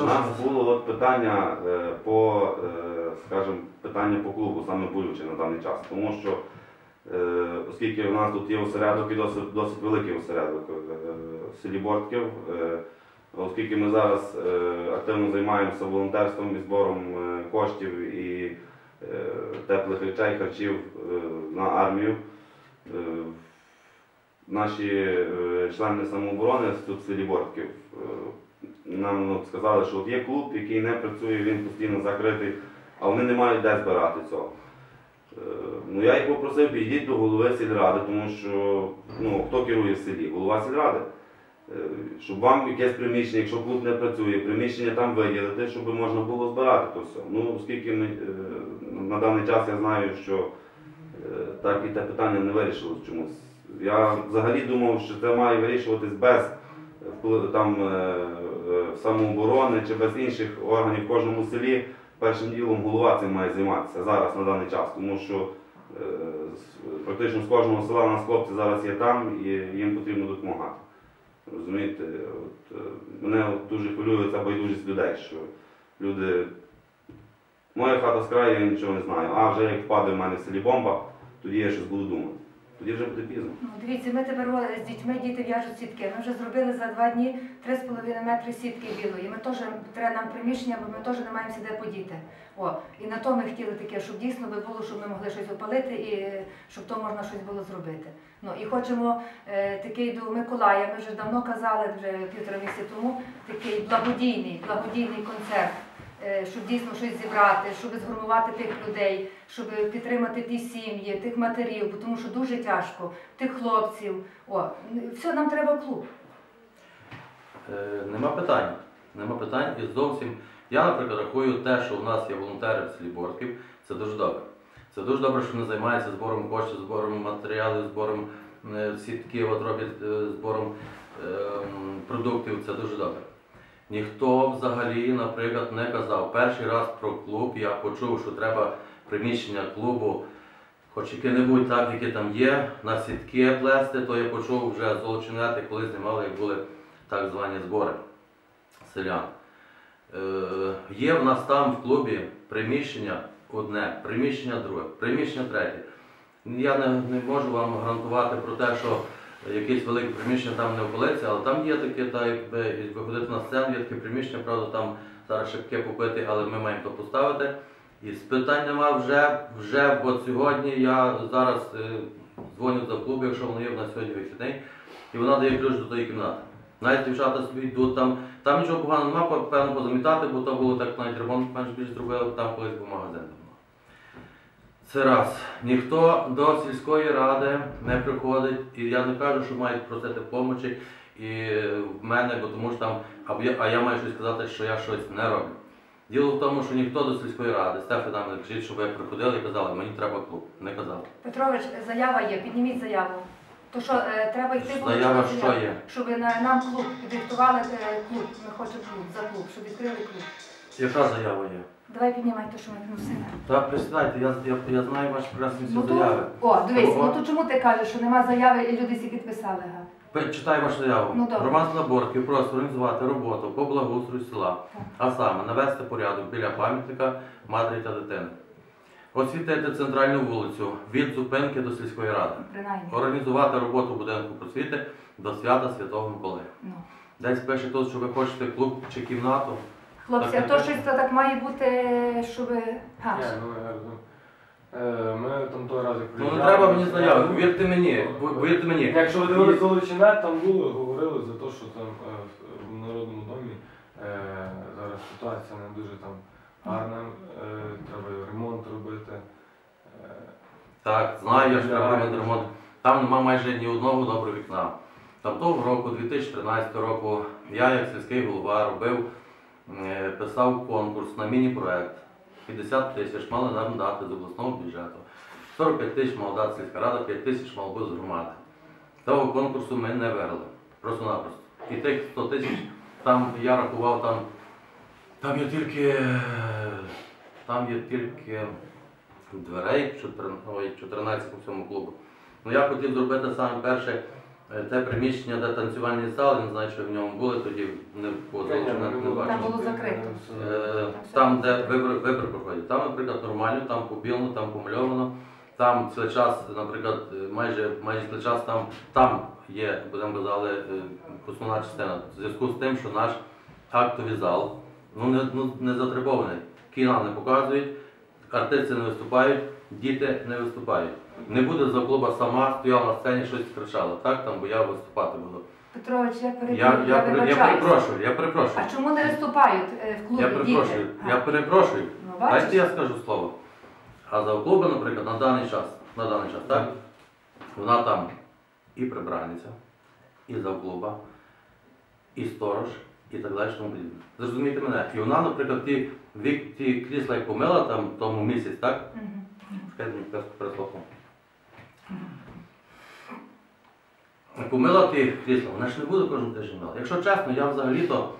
У нас було от питання е, по, е, скажімо, питання по клубу, саме болюче на даний час. Тому що, е, оскільки у нас тут є осередок і досить, досить великий осередок е, в селі Бортків, е, оскільки ми зараз е, активно займаємося волонтерством і збором е, коштів і е, теплих речей, харчів е, на армію. е, Наші е, члени самооборони тут в селі Бортків е, нам ну, сказали, що от є клуб, який не працює, він постійно закритий, а вони не мають де збирати цього. Е, Ну, я їх попросив, підійдіть до голови сільради, тому що ну, хто керує в селі? Голова сільради. Е, Щоб вам якесь приміщення, якщо клуб не працює, приміщення там виділити, щоб можна було збирати то все. Ну, оскільки ми, е, на даний час я знаю, що так і те питання не вирішилось чомусь. Я взагалі думав, що це має вирішуватись без там е, е, самооборони чи без інших органів в кожному селі. Першим ділом голова цим має займатися зараз на даний час, тому що е, практично з кожного села у нас хлопці зараз є там і їм потрібно допомагати. Розумієте, от, мене от дуже хвилює ця байдужість людей, що люди. Моя хата з краю, я нічого не знаю. А вже як впаде в мене в селі бомба, тоді я щось буду думати. Тоді вже буде пізно. Ну, дивіться, ми тепер з дітьми діти в'яжуть сітки. Ми вже зробили за два дні 3,5 метри сітки білої. Ми теж треба нам приміщення, бо ми теж не маємо де подіти. О, і на то ми хотіли таке, щоб дійсно би було, щоб ми могли щось опалити і е, щоб то можна щось було зробити. Ну і хочемо е, такий до Миколая. Ми вже давно казали, вже півтора місяця тому, такий благодійний, благодійний концерт. Е, Щоб дійсно щось зібрати, щоб згурмувати тих людей, щоб підтримати ті сім'ї, тих матерів, тому що дуже тяжко, тих хлопців. О, все, нам треба клуб. Е, Нема питань. Нема питань і зовсім. Я, наприклад, рахую те, що у нас є волонтери в селі Бортків, це дуже добре. Це дуже добре, що вони займаються збором коштів, збором матеріалів, збором е, сітки, от е, збором е, продуктів. Це дуже добре. Ніхто взагалі, наприклад, не казав. Перший раз про клуб я почув, що треба приміщення клубу, хоч яке-небудь так, яке там є, на сітки плести, то я почув вже золоченети, коли знімали, як були так звані збори селян. Е, є в нас там в клубі приміщення одне, приміщення друге, приміщення третє. Я не, не можу вам гарантувати про те, що якесь велике приміщення там не опалиться, але там є таке, так якби виходити на сцену, є таке приміщення, правда, там зараз шибки попити, але ми маємо то поставити. І з питань нема вже, вже от сьогодні я зараз е, дзвоню до клубу, якщо воно є в нас сьогодні вихідний, і вона дає ключ до тої кімнати. Навіть дівчата собі йдуть там, там нічого поганого нема, певно позамітати, бо то було так навіть ремонт менш більш зробили, там колись був магазин. Це раз. Ніхто до сільської ради не приходить, і я не кажу, що мають просити помочі і в мене, бо тому що там, або я, а я маю щось сказати, що я щось не роблю. Діло в тому, що ніхто до сільської ради, Стефи там не кажіть, щоб ви приходили і казали, мені треба клуб. Не казав. Петрович, заява є, підніміть заяву. То що е, треба йти Заява щоб- що є? Щоб на, нам клуб підрихтували е, клуб. Ми хочемо клуб за клуб, щоб відкрили клуб. Яка заява є? Давай піднімай те, що ми вносили. Та присідайте, я, я, я знаю ваші прекрасні Ну то, заяви. о, дивись, О, о. ну то чому ти кажеш, що нема заяви і люди всі підписали? Га? Пе- Читай вашу заяву. Ну, добре. Роман Слаборків просить організувати роботу по благоустрою села, Так. а саме навести порядок біля пам'ятника матері та дитини. Освітити центральну вулицю від зупинки до сільської ради. Принаймні. Організувати роботу будинку просвіти до свята Святого Миколая. Ну. Десь пише тут, що ви хочете клуб чи кімнату. Хлопці, Так, а то щось то так має бути, щоб. Га, Ні, ну я розумію. Е, Ми там той раз як Ну не приїжджали, треба мені то- заяви, повірте мені, повірте мені. Якщо ви дивилися Золочинет, там було, говорили за те, що там е, в Народному домі е, зараз ситуація не дуже там гарна, е, треба ремонт робити. Е, Так, знаю, я ж Для ремонт. Там нема майже ні одного доброго вікна. Там того року, 2013 року, я як сільський голова робив, писав конкурс на міні-проект. 50 тисяч мали нам дати з обласного бюджету. 45 тисяч мала дати сільська рада, 5 тисяч мав би з громади. Того конкурсу ми не виграли. Просто-напросто. І тих 100 тисяч, там я рахував, там, там є тільки. е, Там є тільки дверей 14, ой, 14 у цьому клубу. Ну я хотів зробити саме перше Е, Те приміщення, де танцювальні зали, не знаю, чи ви в ньому були, тоді не залучено, не Там було закрито. Е, Там, де вибори, вибори проходять, там, наприклад, нормально, там побілено, там помальовано. Там цілий час, наприклад, е, майже майже цілий час там, там є, будемо казали, е, основна частина. В зв'язку з тим, що наш актовий зал ну, не, ну, не затребований. Кіна не показують, артисти не виступають, діти не виступають. Не буде за клуба сама стояла на сцені, щось кричала, так? Там, бо я виступати буду. Петрович, я перебив, Я, я, пере- я перепрошую, я перепрошую. А чому не виступають е, в клубі Я перепрошую, А, я перепрошую. Ну, Дайте я скажу слово. А за клуби, наприклад, на даний час, на даний час, так? Вона там і прибранниця, і завклуба, і сторож, і так далі, тому подібне. Зрозумійте мене. І вона, наприклад, ті, вік, ті крісла, як помила там тому місяць, так? Мгм. Чекайте, мені переслухав. Помила ті крісла, вона ж не буде кожен тиждень мила. Якщо чесно, я взагалі-то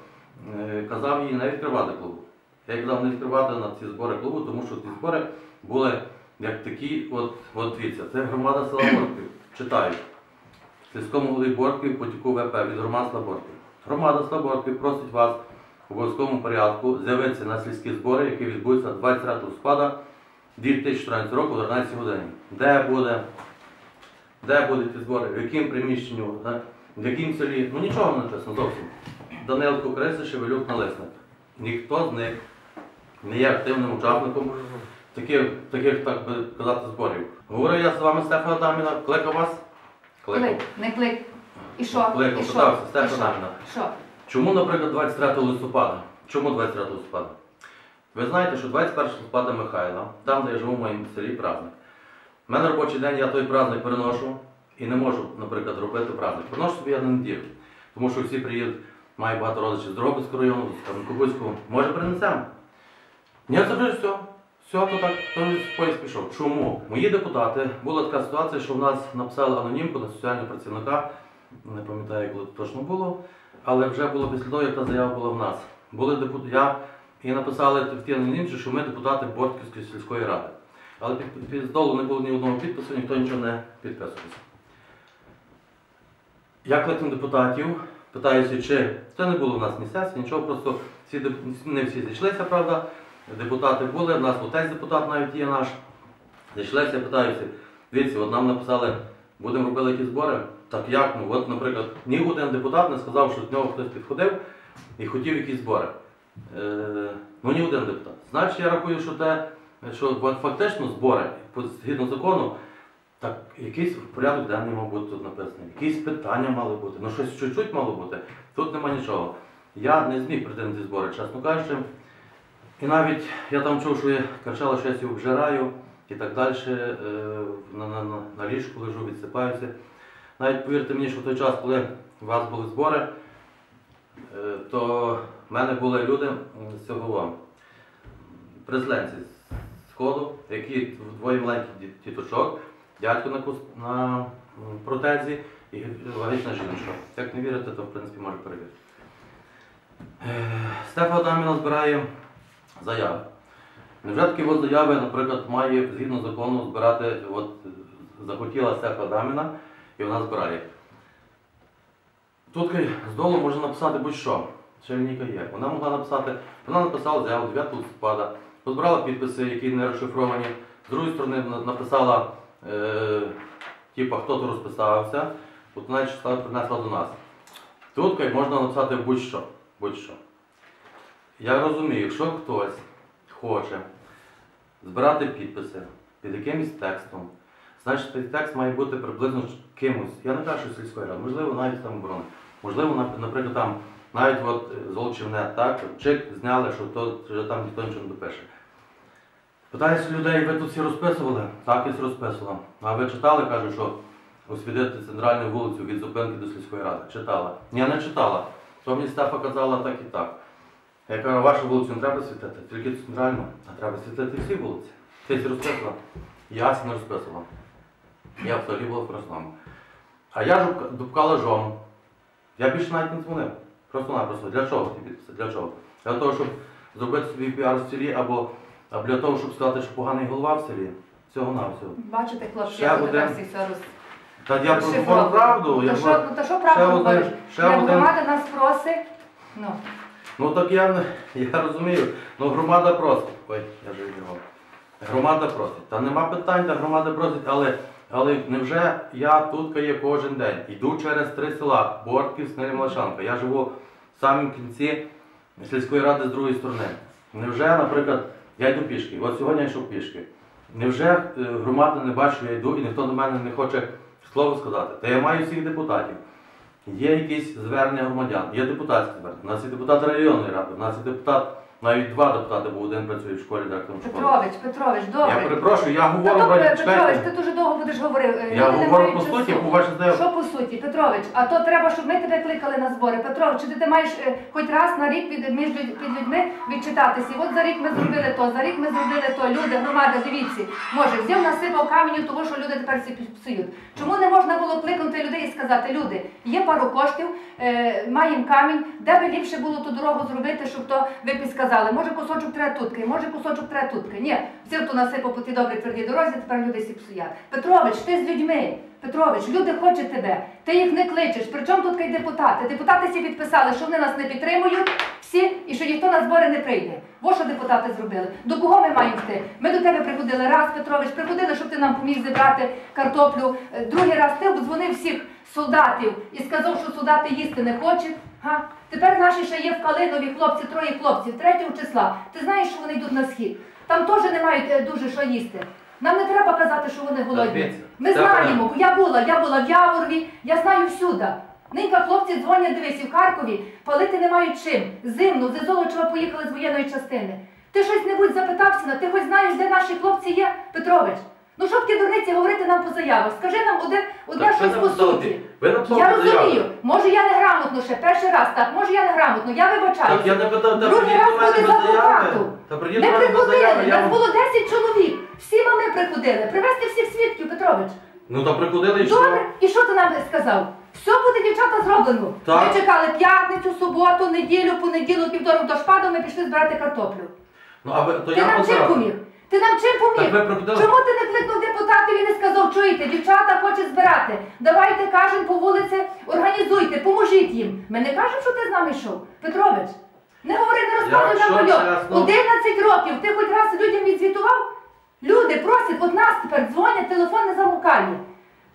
е, казав їй не відкривати клубу. Я казав не відкривати на ці збори клубу, тому що ці збори були як такі, от, от дивіться, це громада села Борків. Читаю. Сільському голові Борків потіку ВП від громад села Борків. Громада села Борків просить вас в обов'язковому порядку з'явитися на сільські збори, які відбудуться 23 листопада 2014 року о 12 годині. Де буде? Де будуть ці збори? В якому приміщенні? В якому селі? Ну нічого не написано зовсім. Данилко Криси, Шевелюк, Налисник. Ніхто з них не є активним учасником таких, таких так би казати, зборів. Говорив я з вами Стефана Адаміна, кликав вас? Клик, не клик. І що? Кликав, І що? питався, І що? Адаміна. Що? Чому, наприклад, 23 листопада? Чому 23 листопада? Ви знаєте, що 21 листопада Михайла, там, де я живу в моєму селі, праздник. У мене робочий день, я той праздник переношу і не можу, наприклад, робити праздник. Переношу собі я на неділю. Тому що всі приїдуть, маю багато родичів з Дрогобицького району, з Кам'янкобузького. Може принесемо? Ні, це вже все. Все, то так, то поїзд пішов. Чому? Мої депутати, була така ситуація, що в нас написали анонімку на соціального працівника, не пам'ятаю, коли точно було, але вже було після того, як та заява була в нас. Були депутати, я і написали в ті анонімці, що ми депутати Бортківської сільської ради. Але під, під здолу не було ні одного підпису, ніхто нічого не підписувався. Я кликнув депутатів, питаюся, чи це не було в нас ні сесії, нічого, просто всі, не всі зійшлися, правда. Депутати були, в нас отець депутат навіть є наш. Зійшлися, питаюся, дивіться, от нам написали, будемо робити якісь збори. Так як? Ну, от, наприклад, ні один депутат не сказав, що до нього хтось підходив і хотів якісь збори. Е, ну, ні один депутат. Значить, я рахую, що те, що фактично збори, згідно закону, так, якийсь порядок денний мав бути тут написаний, якісь питання мали бути, ну щось чуть-чуть мало бути. Тут нема нічого. Я не зміг прийти на ці збори, чесно кажучи. І навіть я там чув, що я кричали, що я сів обжираю і так далі, е, на, на, на, на ліжку лежу, відсипаюся. Навіть повірте мені, що в той час, коли у вас були збори, е, то в мене були люди з цього призленці сходу, які двоє маленьких ді- діточок, дядько на, кус- на протезі і вагітна жіночка. Як не вірите, то в принципі може перевірити. Е, Стефа Адаміна збирає заяви. Невже такі от заяви, наприклад, має згідно закону збирати, от е, захотіла Стефа Адаміна і вона збирає. Тут кай, здолу можна написати будь-що. Ще лінійка є. Вона могла написати, вона написала заяву 9 листопада, позбирала підписи, які не розшифровані. З другої сторони написала, е, типа, хто то розписався, от вона числа принесла до нас. Тут можна написати будь-що. будь-що. Я розумію, якщо хтось хоче збирати підписи під якимось текстом, значить цей текст має бути приблизно кимось. Я не кажу, що сільської ради, можливо, навіть самооборони. Можливо, наприклад, там навіть от е, Золочівне, так, чик зняли, що то вже там ніхто нічого не допише. Питаюся людей, ви тут всі розписували? Так, я всі розписувала. А ви читали, кажуть, що освітити центральну вулицю від зупинки до сільської ради? Читала. Ні, не читала. То мені Стефа казала так і так. Я кажу, вашу вулицю не треба світити, тільки центральну, а треба світити всі вулиці. Ти всі розписувала. Я не розписувала. Я взагалі була в красному. А я ж дупкала жом. Я більше навіть не дзвонив. Просто-напросто. Для чого ті підписи? Для чого? Для того, щоб зробити собі піар в селі, або, або для того, щоб сказати, що поганий голова в селі. Всього на всього. Бачите, хлопці, Ще я один. тепер всі все роз... Та я про говорю правду. Я що, ну, то що ще правду один- говориш? ще Як один- громада нас просить, ну, Ну так я, не- я розумію. Ну громада просить. Ой, я вже відірвав. Громада просить. Та нема питань, та громада просить, але, але невже я тут є кожен день. Йду через три села, Бортків, Снелі, Малашанка. Я живу в самому кінці сільської ради з другої сторони. Невже, наприклад, я йду пішки, от сьогодні я йшов пішки. Невже е, громада не бачить, що я йду і ніхто до мене не хоче слово сказати? Та я маю всіх депутатів. Є якісь звернення громадян, є депутатські звернення. У нас є депутат районної ради, у нас є депутат, навіть два депутати, бо один працює в школі директором школи. Петрович, Петрович, Я добре. перепрошую, я говорю, браття, Петрович, ти дуже довго будеш говорив. е, Я люди говорю по суті, часу. по вашій. Що по суті, Петрович? А то треба, щоб ми тебе кликали на збори. Петрович, чи ти, маєш е, хоч раз на рік під, між під людьми відчитатися? І от за рік ми зробили то, за рік ми зробили то. Люди, громада, дивіться, може, взяв насипав каменю, того, що люди тепер всі псують. Чому не можна було кликнути людей і сказати, люди, є пару коштів, е, маємо камінь, де би ліпше було ту дорогу зробити, щоб то ви підсказали. Може кусочок треба тутки, може кусочок треба тутки. Ні, взяв ту насипав по тій добрій твердій дорозі, тепер люди всі псують. Петрович, ти з людьми. Петрович, люди хочуть тебе, ти їх не кличеш. Причому тут й депутати? Депутати всі підписали, що вони нас не підтримують, всі, і що ніхто на збори не прийде. Во що депутати зробили? До кого ми маємо йти? Ми до тебе приходили раз, Петрович, приходили, щоб ти нам поміг зібрати картоплю. Е, Другий раз ти обдзвонив всіх солдатів і сказав, що солдати їсти не хочуть. Га? Тепер наші ще є в Калинові хлопці, троє хлопців, 3 числа. Ти знаєш, що вони йдуть на схід. Там теж не мають е, дуже що їсти. Нам не треба казати, що вони голодні. Ми знаємо, бо я була, я була в Яворові, я знаю всюди. Нинька хлопці дзвонять, дивись, і в Харкові палити не мають чим. Зимно, з Золочева поїхали з воєнної частини. Ти щось небудь запитався, ти хоч знаєш, де наші хлопці є, Петрович? Ну що такі дурниці говорити нам по заявах? Скажи нам один, одне Так, щось ви по написали суті. ті- Ви написали Я ті заяви. розумію, може я неграмотно ще перший раз, так, може я неграмотно, я вибачаюся. Так я не питав, та Другий прийдіть раз до мене буде без за заяви. Та прийдіть Ми мене без приходили, я нас вам... було 10 чоловік. Всі мами приходили. Привезти всіх свідків, Петрович. Ну та приходили і що? Добре, і що ти нам сказав? Все буде, дівчата, зроблено. Так. Ми чекали п'ятницю, суботу, неділю, понеділок, вівторок до шпаду, ми пішли збирати картоплю. Ну а ви, то Ти я нам чим поміг? Ти нам чим поміг? Так ви приходили? Чому ти не кликнув депутатів і не сказав, чуєте, дівчата хочуть збирати. Давайте кажемо по вулиці, організуйте, поможіть їм. Ми не кажемо, що ти з нами йшов. Петрович, не говори, не розказуй на нам польот. чесно- 11 років ти хоч раз людям відзвітував? Люди просять, от нас тепер дзвонять, телефон не замукає.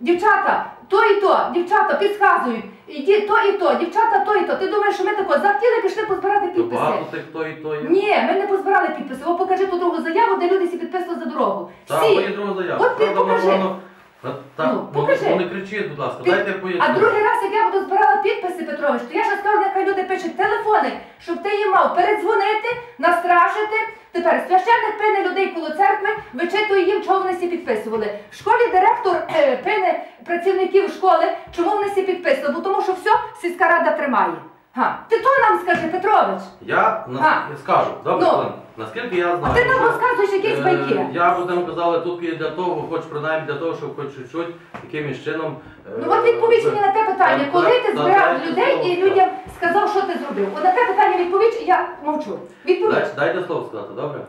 Дівчата, то і то, дівчата підказують, іді то і то, дівчата то і то. Ти думаєш, що ми тако захотіли, пішли позбирати То підписи? багато тих то і то є. Ні, ми не позбирали підписи. О, покажи ту другу заяву, де люди всі підписали за дорогу. Так, Всі. є друга заява. От ти Правда, покажи. воно- Та- та- Ну, ну, покажи. ну, не кричіть, будь ласка, Ти- дайте поясню. А другий раз, як я буду збирала підписи, Петрович, то я ж скажу, нехай люди пишуть телефони, щоб ти їм мав передзвонити, настрашити. Тепер священник пине людей коло церкви, вичитує їм, чого вони всі підписували. В школі директор е, пине працівників школи, чому вони всі підписували, бо тому що все сільська рада тримає. Га. Ти то нам скажи, Петрович. Я нас... А. я скажу, добре, Ну. Олена, наскільки я знаю. А ти нам що, розказуєш якісь е, байки. Я будемо казали, тут є для того, хоч принаймні для того, щоб хоч чуть-чуть якимось чином. е, Ну от відповідь мені на те питання, та- коли ти збирав дайте людей слово і людям сказав, що ти зробив. От на те питання відповідь, і я мовчу. Відповідь. Дайте, дайте слово сказати, добре?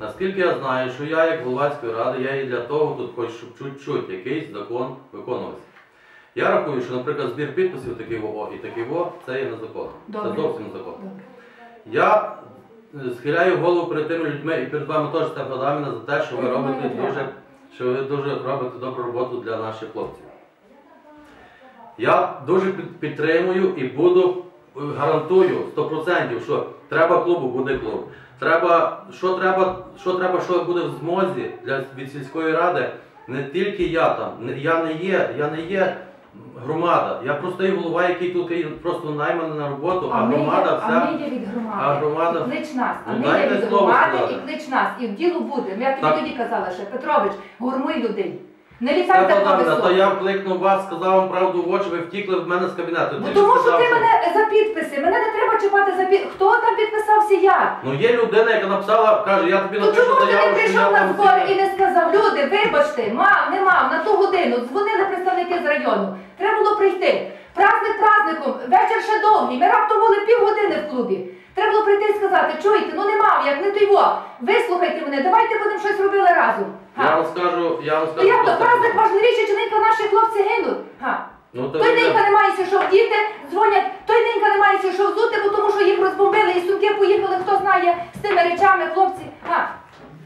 Наскільки я знаю, що я як Головацької ради, я і для того тут хоч щоб чуть-чуть якийсь закон виконувався. Я рахую, що, наприклад, збір підписів такий во і такий во, це є незаконно. Це зовсім незаконно. Добре. Я е, схиляю голову перед тими людьми і перед вами теж Степа Адаміна за те, що ви робите дуже, що ви дуже робите добру роботу для наших хлопців. Я дуже підтримую і буду е, гарантую 100%, що треба клубу, буде клуб. Треба, що треба, що треба, що буде в змозі для від сільської ради. Не тільки я там, я не є, я не є громада. Я просто є голова, який тут просто найманий на роботу, а, є, громада а вся. ми є від громади. а громада- І клич нас. А Ну, ми є від громади і клич нас. І в діло буде. Я тобі тоді казала що Петрович, гурмуй людей. Не літай Степа так на то я вкликнув вас, сказав вам правду в очі, ви втікли в мене з кабінету. Бо Ти тому що сказав, ти мене за підписи, мене не треба чіпати за підписи. Хто там підписався я? Ну є людина, яка написала, каже, я тобі То напишу чому ти не заяву, що я прийшов на там збори і не сказав, люди, вибачте, мав, не мав, на ту годину, дзвонили представники з району. Треба було прийти. Праздник праздником, вечір ще довгий, ми раптом були півгодини в клубі. Треба було прийти і сказати, чуєте, ну не мав, як не той во. Вислухайте мене, давайте будемо щось робили разом. Я Га. вам скажу, я вам Ну скажу. як то просто. праздник важливіший, чи ненька наші хлопці гинуть? Ну, то Той денька не мається що вдіти, дзвонять, той денька не мається що взути, бо тому що їх розбомбили і сумки поїхали, хто знає з тими речами, хлопці. А,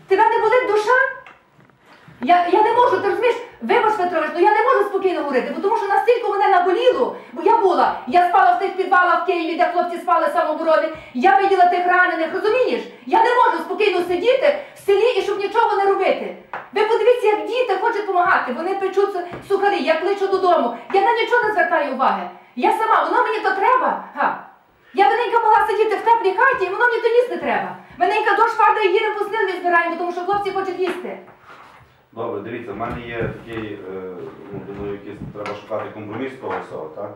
тебе не болить душа? Я, я не можу, ти розумієш, вибач, Петрович, ну я не можу спокійно говорити, бо тому що настільки мене наболіло, бо я була, я спала в тих підвалах в Києві, де хлопці спали самооборони, я виділа тих ранених, розумієш? Я не можу спокійно сидіти в селі і щоб нічого не робити. Ви подивіться, як діти хочуть допомагати, вони печуть сухарі, я кличу додому, я на нічого не звертаю уваги. Я сама, воно мені то треба. Га. Я виненька могла сидіти в теплій хаті, і воно мені то їсти треба. Виненька дощ падає, їдемо по снилі збираємо, тому що хлопці хочуть їсти. Добре, дивіться, в мене є такий, е, ну, думаю, якийсь треба шукати компроміс з того всього, так?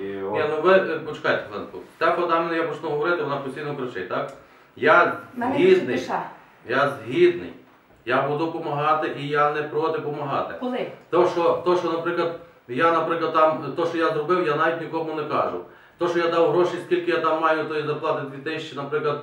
І от, Ні, ну ви е, почекайте хвилинку. Стефа Адамівна, я почну говорити, вона постійно кричить, так? Я мене згідний, я згідний. Я буду допомагати і я не проти допомагати. Коли? То, що, то, що, наприклад, я, наприклад, там, то, що я зробив, я навіть нікому не кажу. То, що я дав гроші, скільки я там маю, то тої зарплати 2000, наприклад,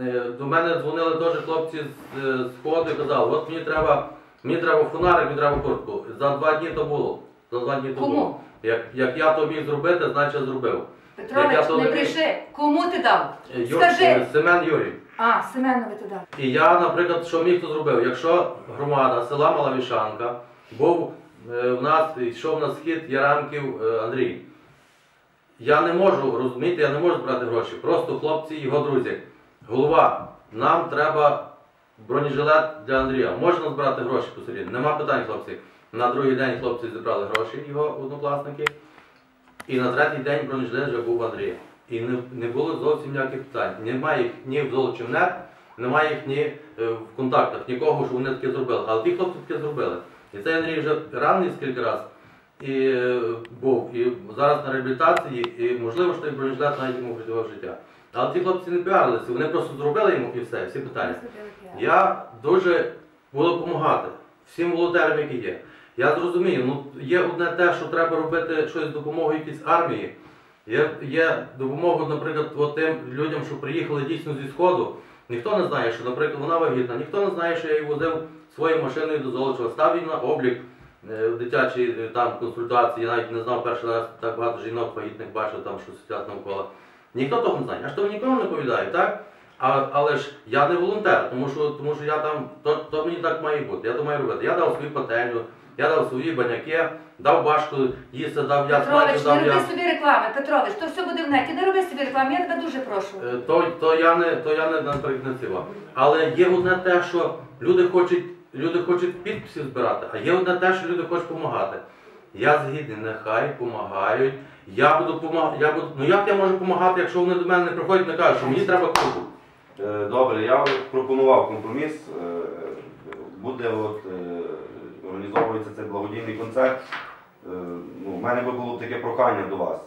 е, до мене дзвонили теж хлопці з, е, з ходу і казали, от мені треба, мені треба фонарик, мені треба куртку. За два дні то було. За два дні то Кому? було. Як, як я то міг зробити, значить зробив. Петрович, не бреши. Кому ти дав? Е, Юр- Скажи. е, Семен Юрій. А, Семенові ти дав. І я, наприклад, що міг то зробив? Якщо громада села Малавішанка був е, в нас, йшов на схід Яранків е, Андрій. Я не можу розуміти, я не можу збирати гроші. Просто хлопці, його друзі. Голова, нам треба бронежилет для Андрія. Можна збирати гроші по селі? Нема питань, хлопці. На другий день хлопці зібрали гроші, його однокласники. І на третій день бронежилет вже був Андрія. І не, не було зовсім ніяких питань. Немає їх ні в Золочівнет, немає їх ні е, в контактах, нікого, що вони таке зробили. Але ті хлопці таке зробили. І цей Андрій вже ранений скільки разів і е, був, і зараз на реабілітації, і можливо, що той бронежилет навіть йому врятував життя. Але ті хлопці не піарилися, вони просто зробили йому і все, всі питання. Я дуже буду допомагати всім волонтерам, які є. Я зрозумію, ну є одне те, що треба робити щось з допомогою якійсь армії. Є, є допомога, наприклад, тим людям, що приїхали дійсно зі Сходу. Ніхто не знає, що, наприклад, вона вагітна, ніхто не знає, що я її возив своєю машиною до Золочева, став її на облік е, в дитячій е, там консультації. Я навіть не знав перший раз так багато жінок вагітних бачив там, що сидять навколо. Ніхто того не знає. Я ж того нікому не повідаю, так? А, але ж я не волонтер, тому що, тому що я там, то, то мені так має бути, я то маю робити. Я дав свою пательню, я дав свої баняки, дав башку їсти, дав я Петрович, смачу, не дав роби я. собі реклами. Петрович, то все буде в неті. Не роби собі реклами, я тебе дуже прошу. Е, То, то я не то я не наприклад, не цива. Але є одне те, що люди хочуть, люди хочуть підписів збирати, а є одне те, що люди хочуть допомагати. Я згідний, нехай допомагають. Я буду помагати. Я буду. Ну як я можу допомагати, якщо вони до мене не приходять не кажуть, що мені треба кругу. Е, Добре, я пропонував компроміс. Е, Буде от, е, організовується цей благодійний концерт. Е, Ну, у мене би було таке прохання до вас.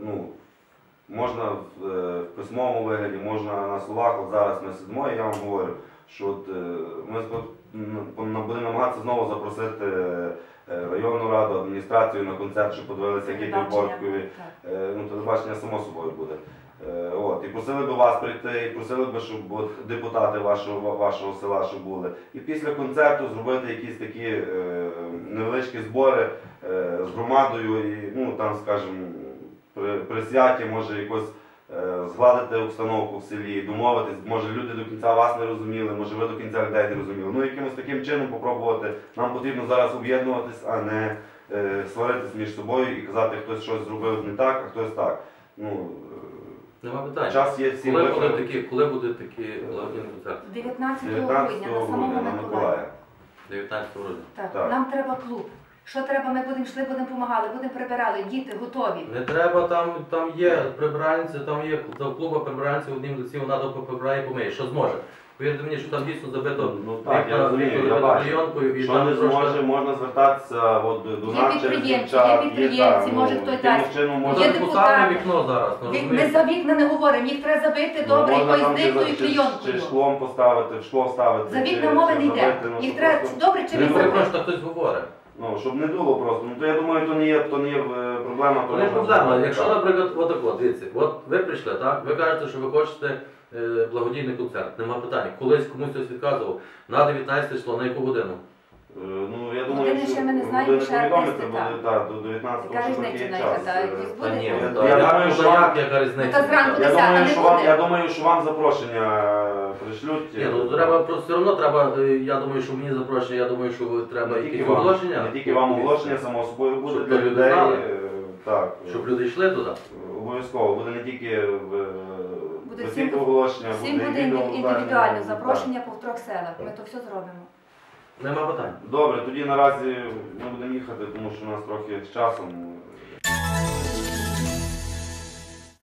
Ну, можна в, е, письмовому вигляді, можна на словах. От зараз ми сидимо, і я вам говорю, що от, ми будемо намагатися знову запросити районну раду, адміністрацію на концерт, щоб подивилися, які ті Борткові. Е, ну, телебачення само собою буде. Е, От, і просили би вас прийти, і просили би, щоб депутати вашого, вашого села щоб були. І після концерту зробити якісь такі е, невеличкі збори е, з громадою, і, ну там, скажімо, при, при святі може якось е, згладити обстановку в селі, домовитись, може люди до кінця вас не розуміли, може ви до кінця людей не розуміли. Ну, якимось таким чином попробувати. Нам потрібно зараз об'єднуватись, а не е, сваритись між собою і казати, хтось щось зробив не так, а хтось так. Ну, Нема е, питань. час є всім Коли виправити. такі, коли будуть такі благодійні концерти? 19 19 грудня на грудня самому на Миколаї. Миколая. 19 грудня. Так. Так. Нам треба клуб. Що треба, ми будемо йшли, будемо допомагали, будемо прибирали, діти готові. Не треба, там, там є прибиральниці, там є до клуба прибиральниці одним лиці, вона до прибирає і помиє, що зможе. Повірте мені, що там дійсно забито Ну так, я розумію, я бачу. і Що не зможе, можна звертатися от, до Є нас через дівчат. є підприємці, може, ну, хтось дасть. чином Ну, Є депутати. вікно зараз, ну Ми за вікна не говоримо, їх треба забити Ну, добре, там чи- і чи- Чи клейонкою. шклом поставити, в шкло вставити. За вікна мови не йде. ну, Їх треба добре чи Не не перепрошую, забити. що хтось говорить. Ну, щоб не дуло просто. Ну, то я думаю, то не є, то не є е, проблема. то То не можна проблема. зробити, Якщо, наприклад, от от, дивіться, от ви прийшли, так? Ви кажете, що ви хочете е, благодійний концерт. Нема питань. Колись комусь хтось відказував. На 19 число, на яку годину? Е, Ну, я думаю, Години ще ми не знаємо, буде ще повідомити, артисти, буде, так. так, до 19 Яка що різниця є навіть, час. та, Е, якось Та ні, буде? ну, Я думаю, ну, що та як, яка різниця? Ну, та зранку Я Десята думаю, не що вам, буде? я думаю, що вам запрошення пришлють. Ні, ну треба просто все одно треба, е, я думаю, що мені запрошення, я думаю, що треба не тільки якісь вам, оголошення. не тільки вам оголошення, само собою буде Щоб для люди людей. знали. е, Так. Щоб люди йшли туди. Обов'язково буде не тільки в Буде в всім- освіту оголошення, Всім буде і відео інди- Так. запрошення по трьох селах. Ми то все зробимо. Нема питань. Добре, тоді наразі ми будемо їхати, тому що у нас трохи з часом.